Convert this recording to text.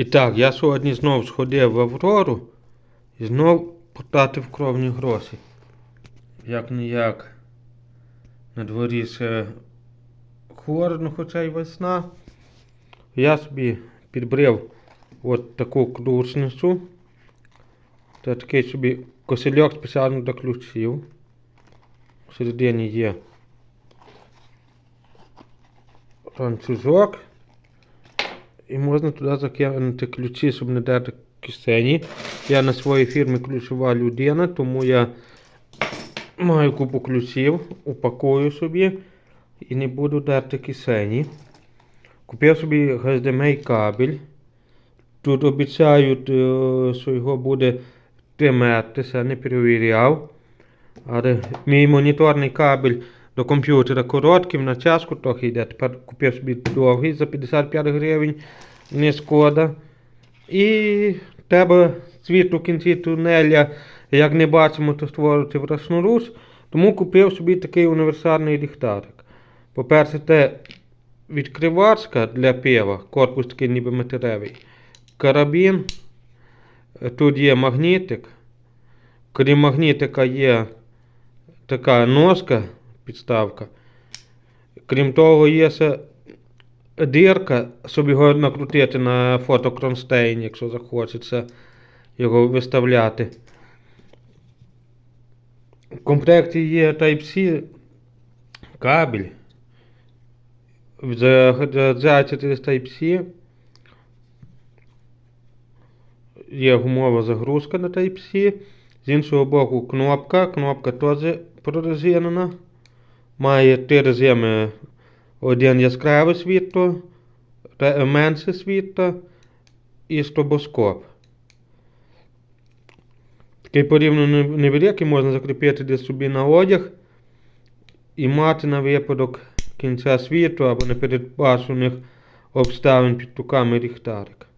І так, я сьогодні знов сходив в Аврору і знов потратив кровні гроші. Як ніяк. На дворі ще холодно, хоча й весна. Я собі підбрив от таку ключницю. Це такий собі кошельок спеціально для ключів. Всередині є ланцюжок. І можна туди закинути ключі, щоб не дати кисені. Я на своїй фірмі ключова людина, тому я маю купу ключів, упакую собі і не буду дати кисені. Купив собі HDMI кабель. Тут обіцяють, е, що його буде триматися, не перевіряв. Але мій моніторний кабель до комп'ютера короткий, на часку трохи йде. Тепер купив собі довгий за 55 гривень, не шкода. І треба світ у кінці тунеля, як не бачимо, то створити власноруч. Тому купив собі такий універсальний ліхтарик. По-перше, це відкривачка для пива, корпус такий ніби металевий. Карабін. Тут є магнітик. Крім магнітика є така ножка, підставка. Крім того, є ще дірка, щоб його накрутити на фотокронстейн, якщо захочеться його виставляти. В комплекті є Type-C кабель. Взяти через Type-C. Є гумова загрузка на Type-C. З іншого боку кнопка. Кнопка теж прорезинена. Має три режими. Один яскраве світло, та менше світло і стробоскоп. Такий порівняно невеликий можна закріпити десь собі на одяг і мати на випадок кінця світу або непередбачених обставин під руками ліхтарик.